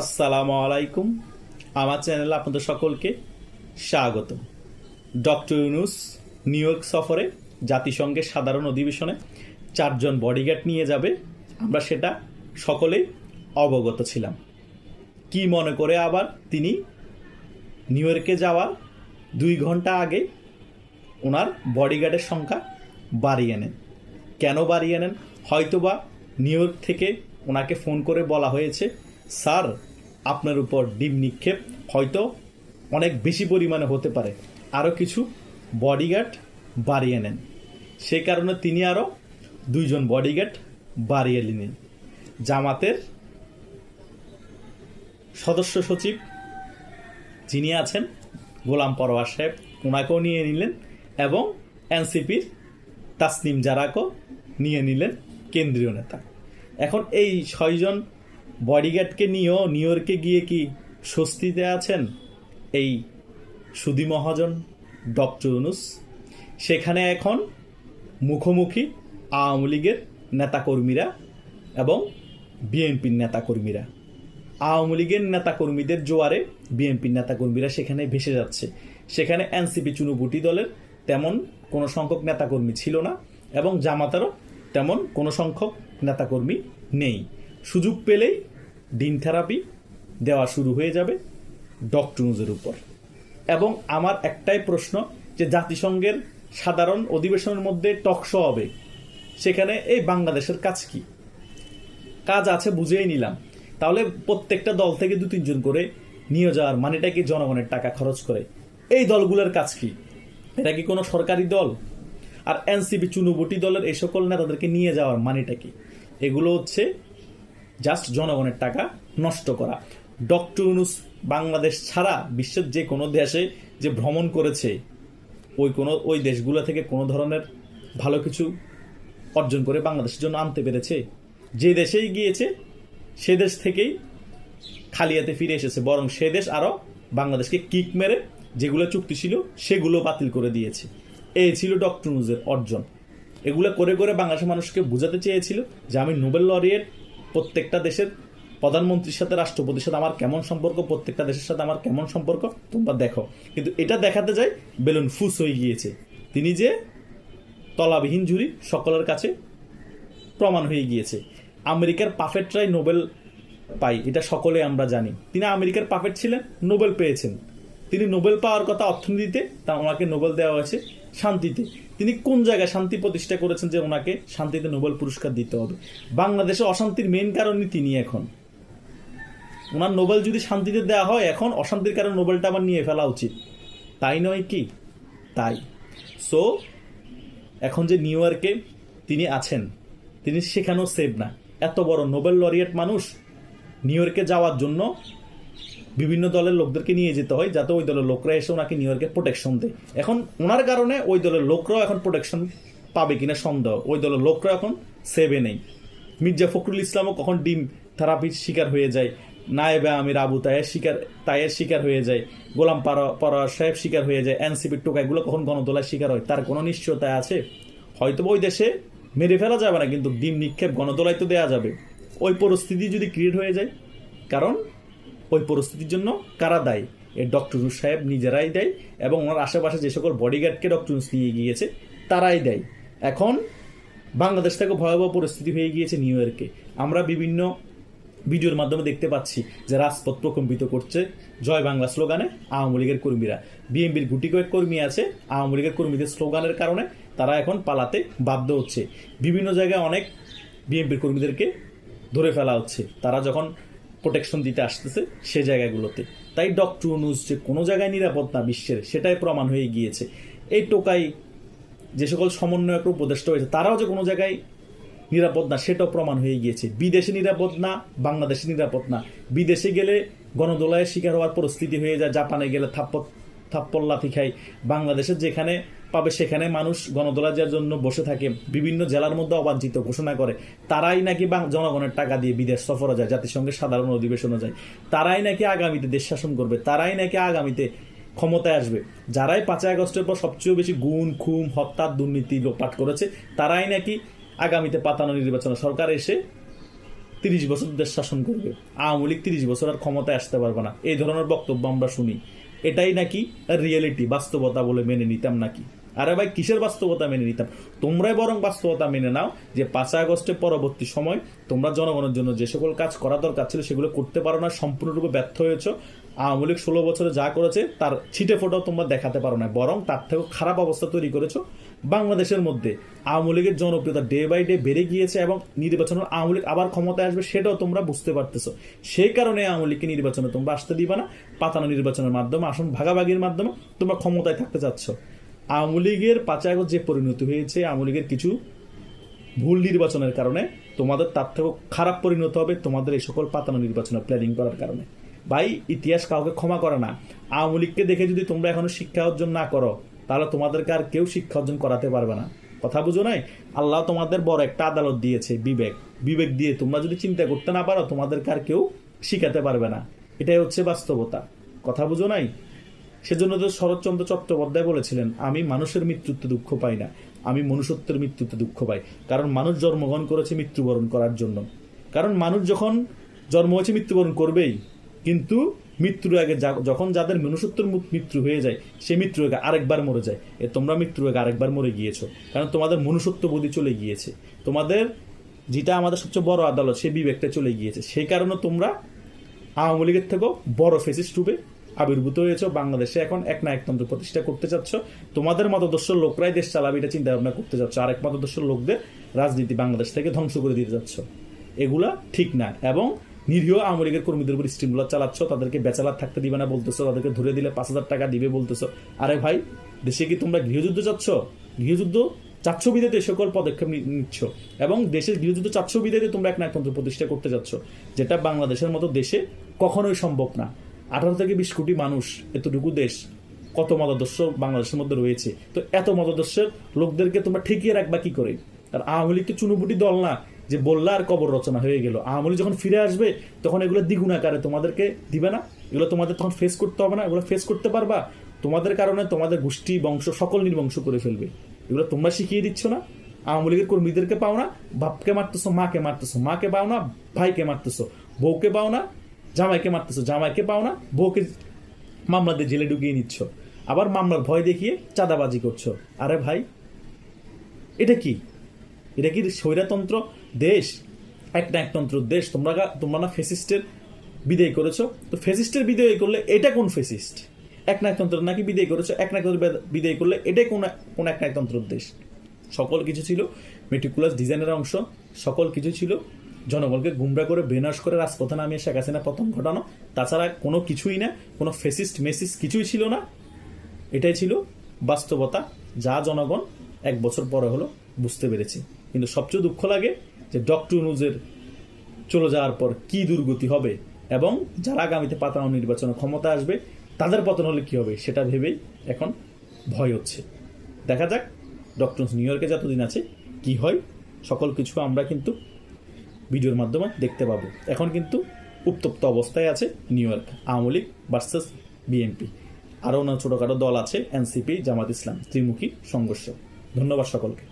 আসসালামু আলাইকুম। আমার চ্যানেলে আপনাদের সকলকে স্বাগত। ডক্টর ইউনুস নিউ ইয়র্ক সফরে জাতিসংঘের সাধারণ অধিবেশনে চারজন বডিগার্ড নিয়ে যাবে। আমরা সেটা সকলেই অবগত ছিলাম। কি মনে করে আবার তিনি নিউ ইয়র্কে যাওয়ার দুই ঘণ্টা আগে ওনার বডিগার্ডের সংখ্যা বাড়িয়ে নেন? কেন বাড়িয়ে নেন? হয়তোবা নিউ ইয়র্ক থেকে ওনাকে ফোন করে বলা হয়েছে। স্যার, আপনার উপর ডিম নিক্ষেপ হয়তো অনেক বেশি পরিমাণে হতে পারে। আরও কিছু বডিগার্ড বাড়িয়ে নেন। সেই কারণে তিনি আরও দুইজন বডিগার্ড বাড়িয়ে নিলেন। জামাতের সদস্য সচিব যিনি আছেন, গোলাম পরোয়ার সাহেব ওনাকেও নিয়ে নিলেন এবং এনসিপির তাসনিম জারাকও নিয়ে নিলেন কেন্দ্রীয় নেতা। এখন এই ছয়জন বডিগার্ডকে নিয়েও নিউ ইয়র্কে গিয়ে কি স্বস্তিতে আছেন এই সুদী মহাজন ডক্টর ইউনুস? সেখানে এখন মুখোমুখি আওয়ামী লীগের নেতাকর্মীরা এবং বিএনপির নেতাকর্মীরা। আওয়ামী লীগের নেতাকর্মীদের জোয়ারে বিএনপির নেতাকর্মীরা সেখানে ভেসে যাচ্ছে। সেখানে এনসিপি চুনুপুটি দলের তেমন কোনো সংখ্যক নেতাকর্মী ছিল না এবং জামাতারও তেমন কোনো সংখ্যক নেতাকর্মী নেই। সুযোগ পেলেই ডিম থেরাপি দেওয়া শুরু হয়ে যাবে ডক্টরুজের উপর। এবং আমার একটাই প্রশ্ন যে জাতিসংঘের সাধারণ অধিবেশনের মধ্যে টকশো হবে, সেখানে এই বাংলাদেশের কাজ কি? কাজ আছে বুঝেই নিলাম। তাহলে প্রত্যেকটা দল থেকে দু তিনজন করে নিয়ে যাওয়ার মানেটা কি জনগণের টাকা খরচ করে? এই দলগুলোর কাজ কি? এটা কি কোনো সরকারি দল? আর এনসিপি, চুনুবুটি দলের এই সকল নেতাদেরকে নিয়ে যাওয়ার মানেটা কি? এগুলো হচ্ছে জাস্ট জনগণের টাকা নষ্ট করা। ডক্টর ইউনুস বাংলাদেশ ছাড়া বিশ্বের যে কোনো দেশে যে ভ্রমণ করেছে, ওই কোনো ওই দেশগুলো থেকে কোনো ধরনের ভালো কিছু অর্জন করে বাংলাদেশের জন্য আনতে পেরেছে। যে দেশেই গিয়েছে, সে দেশ থেকেই খালিয়াতে ফিরে এসেছে। বরং সে দেশ আরও বাংলাদেশকে কিক মেরে যেগুলো চুক্তি ছিল, সেগুলো বাতিল করে দিয়েছে। এই ছিল ডক্টর নুজের অর্জন। এগুলো করে করে বাংলাদেশের মানুষকে বোঝাতে চেয়েছিল যে আমি নোবেল লরিয়েট প্রত্যেকটা দেশের প্রধানমন্ত্রীর সাথে, রাষ্ট্রপতির সাথে আমার কেমন সম্পর্ক, প্রত্যেকটা দেশের সাথে আমার কেমন সম্পর্ক, তোমরা দেখো। কিন্তু এটা দেখাতে যাই, বেলুন ফুস হয়ে গিয়েছে। তিনি যে তলাবিহীন ঝুরি সকলের কাছে প্রমাণ হয়ে গিয়েছে। আমেরিকার পাফেটরাই নোবেল পাই এটা সকলে আমরা জানি। তিনি আমেরিকার পাফেট ছিলেন, নোবেল পেয়েছেন। তিনি নোবেল পাওয়ার কথা অর্থনীতিতে, তা ওনাকে নোবেল দেওয়া হয়েছে শান্তিতে। তিনি কোন জায়গায় শান্তি প্রতিষ্ঠা করেছেন যে ওনাকে শান্তিতে নোবেল পুরস্কার দিতে হবে? বাংলাদেশে অশান্তির মেন কারণই তিনি এখন। ওনার নোবেল যদি শান্তিতে দেওয়া হয়, এখন অশান্তির কারণে নোবেলটা আবার নিয়ে ফেলা উচিত। তাই নয় কি? তাই। সো এখন যে নিউ ইয়র্কে তিনি আছেন, তিনি সেখানেও সেভ না। এত বড় নোবেল লরিয়েট মানুষ নিউ ইয়র্কে যাওয়ার জন্য বিভিন্ন দলের লোকদেরকে নিয়ে যেতে হয় যাতে ওই দলের লোকরা এসে ওনাকে নিউ ইয়র্কে প্রোটেকশন দেয়। এখন ওনার কারণে ওই দলের লোকরাও এখন প্রোটেকশন পাবে কিনা সন্দেহ। ওই দলের লোকরা এখন সেভে নেই। মির্জা ফখরুল ইসলামও কখন ডিম থেরাপির শিকার হয়ে যায়, নায়েবে আমির আবু তায়ের শিকার তায়ের শিকার হয়ে যায়, গোলাম পরার সাহেব শিকার হয়ে যায়, এনসিপির টোকাইগুলো কখন গণদোলার শিকার হয়, তার কোনো নিশ্চয়তা আছে? হয়তো ওই দেশে মেরে ফেলা যাবে না, কিন্তু ডিম নিক্ষেপ গণদোলায় তো দেওয়া যাবে। ওই পরিস্থিতি যদি ক্রিয়েট হয়ে যায়, কারণ ওই পরিস্থিতির জন্য কারা দায়ী? এ ডক্টর সাহেব নিজেরাই দেয় এবং ওনার আশেপাশে যে সকল বডিগার্ডকে ডক্টর নিয়ে গিয়েছে, তারাই দেয়। এখন বাংলাদেশ থেকে ভয়াবহ পরিস্থিতি হয়ে গিয়েছে নিউ ইয়র্কে। আমরা বিভিন্ন ভিডিওর মাধ্যমে দেখতে পাচ্ছি যে রাজপথ প্রকম্পিত করছে জয় বাংলা স্লোগানে আওয়ামী লীগের কর্মীরা। বিএনপির গুটি কয়েক কর্মী আছে, আওয়ামী লীগের কর্মীদের স্লোগানের কারণে তারা এখন পালাতে বাধ্য হচ্ছে। বিভিন্ন জায়গায় অনেক বিএনপির কর্মীদেরকে ধরে ফেলা হচ্ছে। তারা যখন প্রোটেকশন দিতে আসতেছে সে জায়গাগুলোতে। তাই ডক্টর নিউজ যে কোনো জায়গায় নিরাপদ না বিশ্বের, সেটাই প্রমাণ হয়ে গিয়েছে। এই টোকাই যে সকল সমন্বয়ক উপদেষ্টা হয়েছে তারাও যে কোনো জায়গায় নিরাপদ না, সেটাও প্রমাণ হয়ে গিয়েছে। বিদেশে নিরাপদ না, বাংলাদেশে নিরাপদ না। বিদেশে গেলে গণদোলায় শিকার হওয়ার পরিস্থিতি হয়ে যায়, জাপানে গেলে থাপ্পত থাপ্পল লাথি খাই বাংলাদেশের যেখানে পাবে সেখানে মানুষ গণদোলার জন্য বসে থাকে। বিভিন্ন জেলার মধ্যে অবাঞ্ছিত ঘোষণা করে। তারাই নাকি জনগণের টাকা দিয়ে বিদেশ সফরে যায়, জাতিসংঘের সাধারণ অধিবেশনে যায়। তারাই নাকি আগামীতে দেশ শাসন করবে, তারাই নাকি আগামীতে ক্ষমতায় আসবে। যারাই পাঁচই আগস্টের পর সবচেয়ে বেশি গুণ, খুম, হত্যা, দুর্নীতি লোপাট করেছে, তারাই নাকি আগামীতে পাতানো নির্বাচনে সরকার এসে তিরিশ বছর দেশ শাসন করবে। আওয়ামী লীগ তিরিশ বছর আর ক্ষমতায় আসতে পারবে না। এই ধরনের বক্তব্য আমরা শুনি। এটাই নাকি রিয়েলিটি বাস্তবতা বলে মেনে নিতাম নাকি? আরে ভাই, কিসের বাস্তবতা মেনে নিতাম? তোমরাই বরং বাস্তবতা মেনে নাও যে পাঁচই আগস্টের পরবর্তী সময় তোমরা জনগণের জন্য যে সকল কাজ করা দরকার ছিল সেগুলো করতে পারো না, সম্পূর্ণরূপে ব্যর্থ হয়েছ। আওয়ামী লীগ ষোলো বছরে যা করেছে তার ছিটে ফোটাও তোমরা দেখাতে পারো না, বরং তার থেকেও খারাপ অবস্থা তৈরি করেছ। বাংলাদেশের মধ্যে আওয়ামী লীগের জনপ্রিয়তা ডে বাই ডে বেড়ে গিয়েছে এবং নির্বাচনের আওয়ামী লীগ আবার ক্ষমতায় আসবে সেটাও তোমরা বুঝতে পারতেছো। সেই কারণে আওয়ামী লীগকে নির্বাচনে তোমরা আসতে দিবা না। পাতানো নির্বাচনের মাধ্যমে, আসন ভাগাভাগির মাধ্যমে তোমরা ক্ষমতায় থাকতে চাচ্ছ। আওয়ামী লীগের আগস্ট যে পরিণতি হয়েছে, আওয়ামী লীগের কিছু ভুল নির্বাচনের কারণে তোমাদের তার থেকেও খারাপ পরিণত হবে তোমাদের এই সকল পাতানো নির্বাচনের প্ল্যানিং করার কারণে। ভাই, ইতিহাস কাউকে ক্ষমা করে না। আওয়ামী লীগকে দেখে যদি তোমরা এখনও শিক্ষা অর্জন না করো তাহলে তোমাদেরকে আর কেউ শিক্ষা অর্জন করাতে পারবে না। কথা বুঝো নাই? আল্লাহ তোমাদের বড় একটা আদালত দিয়েছে, বিবেক। বিবেক দিয়ে তোমরা যদি চিন্তা করতে না পারো, তোমাদেরকে আর কেউ শিখাতে পারবে না। এটাই হচ্ছে বাস্তবতা। কথা বুঝো নাই? সেজন্য তো শরৎচন্দ্র চট্টোপাধ্যায় বলেছিলেন, আমি মানুষের মৃত্যুতে দুঃখ পাই না। আমি মনুষ্যত্বের মৃত্যুতে দুঃখ পাই। কারণ মানুষ জন্মগ্রহণ করেছে মৃত্যুবরণ করার জন্য। কারণ মানুষ যখন জন্ম হয়েছে, মৃত্যুবরণ করবেই। কিন্তু মৃত্যুর আগে যখন যাদের মনুষ্যত্বর মৃত্যু হয়ে যায় সে মৃত্যুর আগে আরেকবার মরে যায়। এ তোমরা মৃত্যুর আগে আরেকবার মরে গিয়েছো। কারণ তোমাদের মনুষ্যত্ব বোধি চলে গিয়েছে। তোমাদের যেটা আমাদের সবচেয়ে বড় আদালত, সে বিবেকটা চলে গিয়েছে। সেই কারণে তোমরা আওয়ামী লীগের থেকেও বড় ফেসিস্ট রূপে আবির্ভূত হয়েছে। বাংলাদেশে এখন এক না একতন্ত্র প্রতিষ্ঠা করতে চাচ্ছ। তোমাদের মতদর্শ লোকরাই দেশ চালাবে, এটা চিন্তা ভাবনা করতে চাচ্ছ। আরেক মতদর্শ লোকদের রাজনীতি বাংলাদেশ থেকে ধ্বংস করে দিতে যাচ্ছ এগুলা ঠিক না। এবং নিরীহ আওয়ামী লীগের কর্মীদের উপর স্টিমুলার চালাচ্ছ, তাদেরকে বেচালার থাকতে দিবে না বলতেছো, তাদেরকে ধরে দিলে পাঁচ হাজার টাকা দিবে বলতেছো। আরে ভাই, দেশে কি তোমরা গৃহযুদ্ধ চাচ্ছ? গৃহযুদ্ধ চাচ্ছ বিদেতে সকল পদক্ষেপ নিচ্ছ এবং দেশের গৃহযুদ্ধ চাচ্ছ বিদেতে তোমরা এক নায়কতন্ত্র প্রতিষ্ঠা করতে যাচ্ছ, যেটা বাংলাদেশের মতো দেশে কখনোই সম্ভব না। আঠারো থেকে বিশ কোটি মানুষ, এতটুকু দেশ, কত মতাদর্শ বাংলাদেশের মধ্যে রয়েছে? তো এত মতাদর্শের লোকদেরকে তোমরা ঠেকিয়ে রাখবা কি করে? আর আওয়ামী লীগ তো চুনুপুটি দল না। যে বললা আর কবর রচনা হয়ে গেল। আওয়ামী যখন ফিরে আসবে, তখন এগুলো দ্বিগুণ আকারে তোমাদেরকে দিবে না। এগুলো তোমাদের তখন ফেস করতে হবে না। এগুলো ফেস করতে পারবা। তোমাদের কারণে তোমাদের গোষ্ঠী, বংশ, সকল নির্বংশ করে ফেলবে। এগুলো তোমরা শিখিয়ে দিচ্ছ না। আওয়ামী লীগের কর্মীদেরকে পাও না, বাপকে মারতেছো, মাকে মারতেছো, মাকে পাও না, ভাইকে মারতেছো, বউকে পাও না, জামাইকে মারতেছো, জামাইকে পাও না, বউকে মামলা জেলে ঢুকিয়ে নিচ্ছ। আবার মামলার ভয় দেখিয়ে চাঁদাবাজি করছ। আরে ভাই, এটা কি? এটা কি স্বৈরাতন্ত্র দেশ, এক না একতন্ত্র দেশ, তোমরা তোমরা না ফেসিস্টের বিদায় করেছ? তো ফেসিস্টের বিদায় করলে এটা কোন ফেসিস্ট? এক না একতন্ত্র নাকি বিদায় করেছ? এক না একতন্ত্র বেদ- বিদায় করলে এটাই কোন কোন এক না একতন্ত্র দেশ? সকল কিছু ছিল মেটিকুলাস ডিজাইনের অংশ, সকল কিছু ছিল। জনগণকে গুমরা করে বেনাশ করে, রাজপথে নামিয়ে শেখ হাসিনা প্রথম ঘটানো। তাছাড়া কোনো কিছুই না, কোনো ফেসিস্ট মেসিস কিছুই ছিল না। এটাই ছিল বাস্তবতা, যা জনগণ এক বছর পরে হলো বুঝতে পেরেছে। কিন্তু সবচেয়ে দুঃখ লাগে যে ডক্টর নিউজের চলে যাওয়ার পর কি দুর্গতি হবে এবং যারা আগামীতে পাতানো নির্বাচনে ক্ষমতা আসবে, তাদের পতন হলে কি হবে সেটা ভেবেই এখন ভয় হচ্ছে। দেখা যাক ডক্টর নিউ ইয়র্কে যতদিন আছে, কি হয়। সকল কিছু আমরা কিন্তু ভিডিওর মাধ্যমে দেখতে পাবো। এখন কিন্তু উত্তপ্ত অবস্থায় আছে New York Awami League versus BNP আরও অন্য ছোটোখাটো দল আছে এনসিপি জামাত ইসলাম, ত্রিমুখী সংঘর্ষ। ধন্যবাদ সকলকে।